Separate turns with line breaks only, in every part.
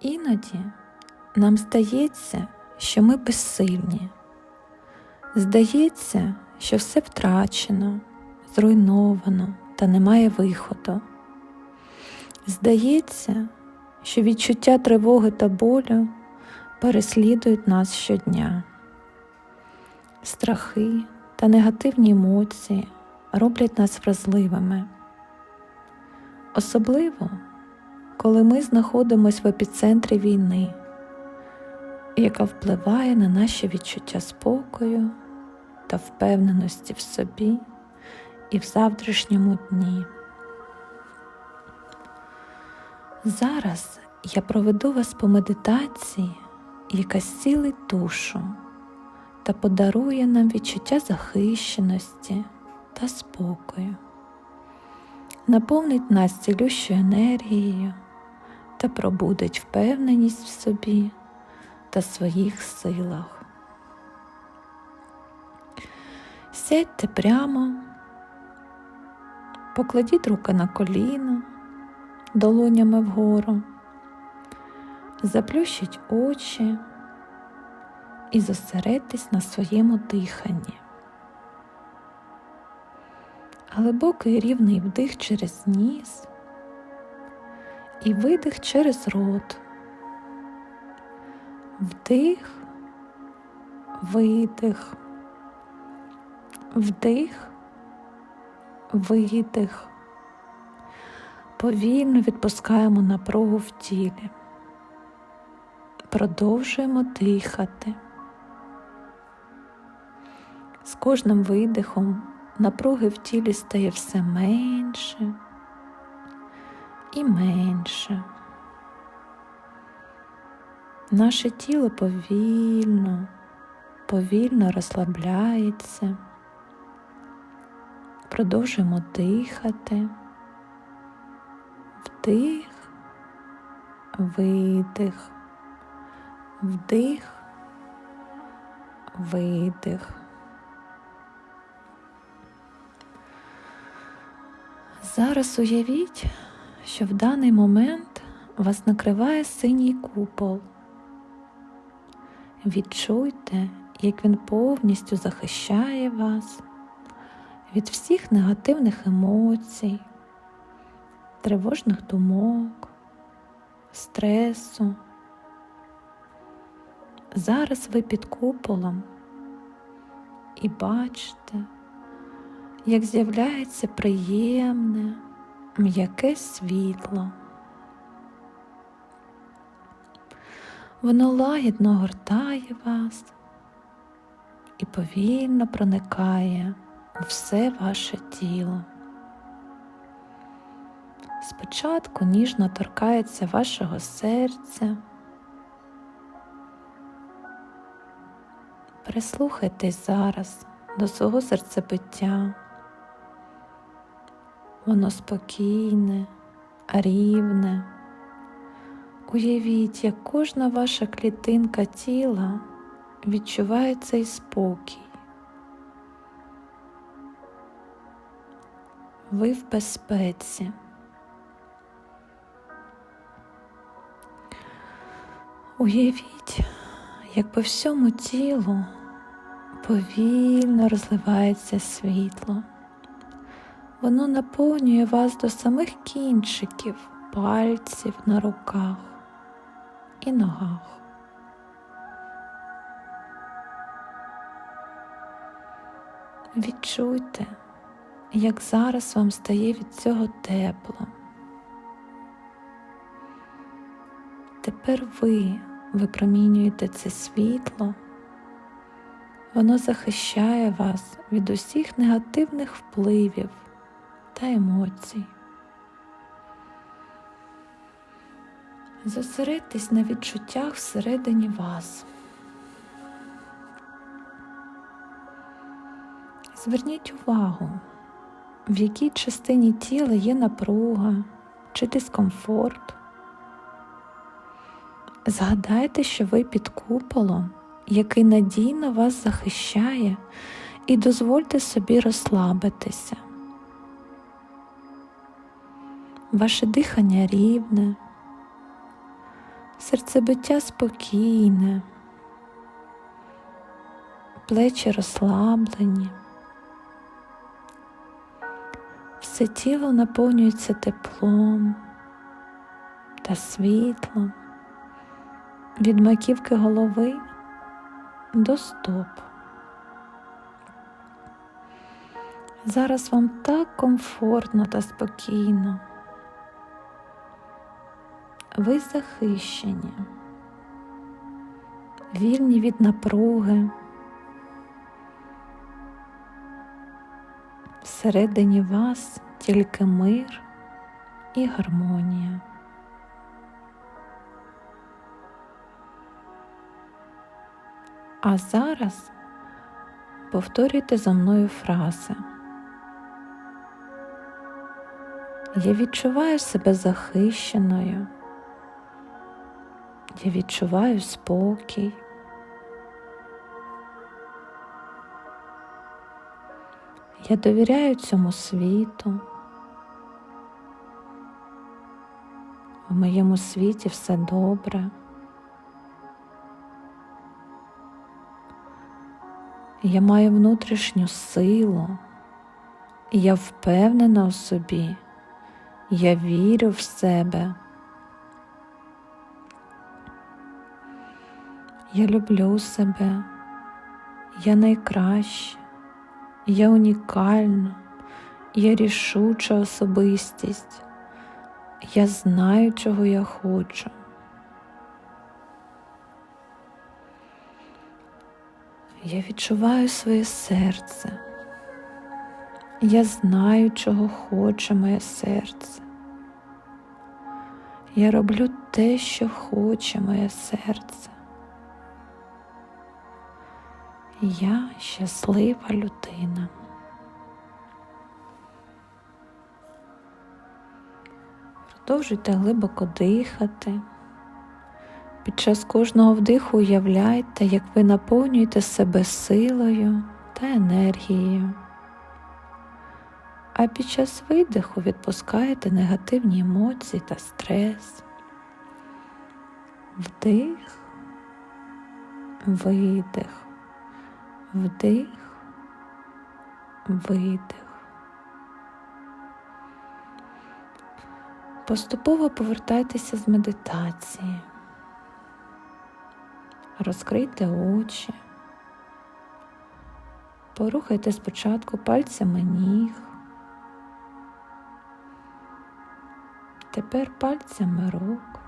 Іноді нам здається, що ми безсильні. Здається, що все втрачено, зруйновано та немає виходу. Здається, що відчуття тривоги та болю переслідують нас щодня. Страхи та негативні емоції роблять нас вразливими. Особливо, коли ми знаходимося в епіцентрі війни, яка впливає на наші відчуття спокою та впевненості в собі і в завтрашньому дні. Зараз я проведу вас по медитації, яка зцілить душу та подарує нам відчуття захищеності та спокою, наповнить нас цілющою енергією та пробудить впевненість в собі та своїх силах. Сядьте прямо, покладіть руки на коліно долонями вгору, заплющіть очі і зосередьтесь на своєму диханні. Глибокий рівний вдих через ніс і видих через рот. Вдих, видих, вдих, видих. Повільно відпускаємо напругу в тілі. Продовжуємо дихати. З кожним видихом напруги в тілі стає все менше і менше. Наше тіло повільно, повільно розслабляється. Продовжуємо дихати. Вдих, видих, вдих, видих. Зараз уявіть, що в даний момент вас накриває синій купол. Відчуйте, як він повністю захищає вас від всіх негативних емоцій, тривожних думок, стресу. Зараз ви під куполом і бачите, як з'являється приємне, м'яке світло. Воно лагідно гортає вас і повільно проникає у все ваше тіло. Спочатку ніжно торкається вашого серця. Прислухайтесь зараз до свого серцебиття. Воно спокійне, рівне. Уявіть, як кожна ваша клітинка тіла відчуває цей спокій. Ви в безпеці. Уявіть, як по всьому тілу повільно розливається світло. Воно наповнює вас до самих кінчиків пальців на руках і ногах. Відчуйте, як зараз вам стає від цього тепло. Тепер ви випромінюєте це світло, воно захищає вас від усіх негативних впливів та емоцій. Зосередьтесь на відчуттях всередині вас. Зверніть увагу, в якій частині тіла є напруга чи дискомфорт. Згадайте, що ви під куполом, який надійно вас захищає, і дозвольте собі розслабитися. Ваше дихання рівне, серцебиття спокійне, плечі розслаблені, все тіло наповнюється теплом та світлом від маківки голови до стоп. Зараз вам так комфортно та спокійно. Ви захищені, вільні від напруги. Всередині вас тільки мир і гармонія. А зараз повторюйте за мною фрази. Я відчуваю себе захищеною. Я відчуваю спокій. Я довіряю цьому світу. В моєму світі все добре. Я маю внутрішню силу, я впевнена у собі, я вірю в себе. Я люблю себе, я найкраща, я унікальна, я рішуча особистість, я знаю, чого я хочу. Я відчуваю своє серце. Я знаю, чого хоче моє серце. Я роблю те, що хоче моє серце. Я щаслива людина. Продовжуйте глибоко дихати. Під час кожного вдиху уявляйте, як ви наповнюєте себе силою та енергією. А під час видиху відпускаєте негативні емоції та стрес. Вдих, видих, вдих, видих. Поступово повертайтеся з медитації. Розкрийте очі, порухайте спочатку пальцями ніг, тепер пальцями рук.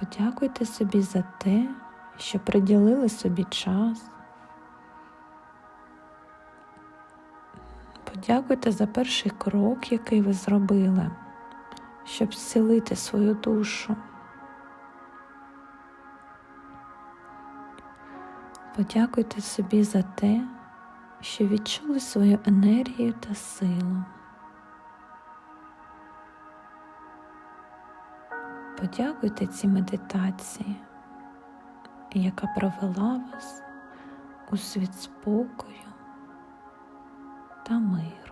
Подякуйте собі за те, що приділили собі час. Подякуйте за перший крок, який ви зробили, щоб зцілити свою душу. Подякуйте собі за те, що відчули свою енергію та силу. Подякуйте цій медитації, яка провела вас у світ спокою та миру.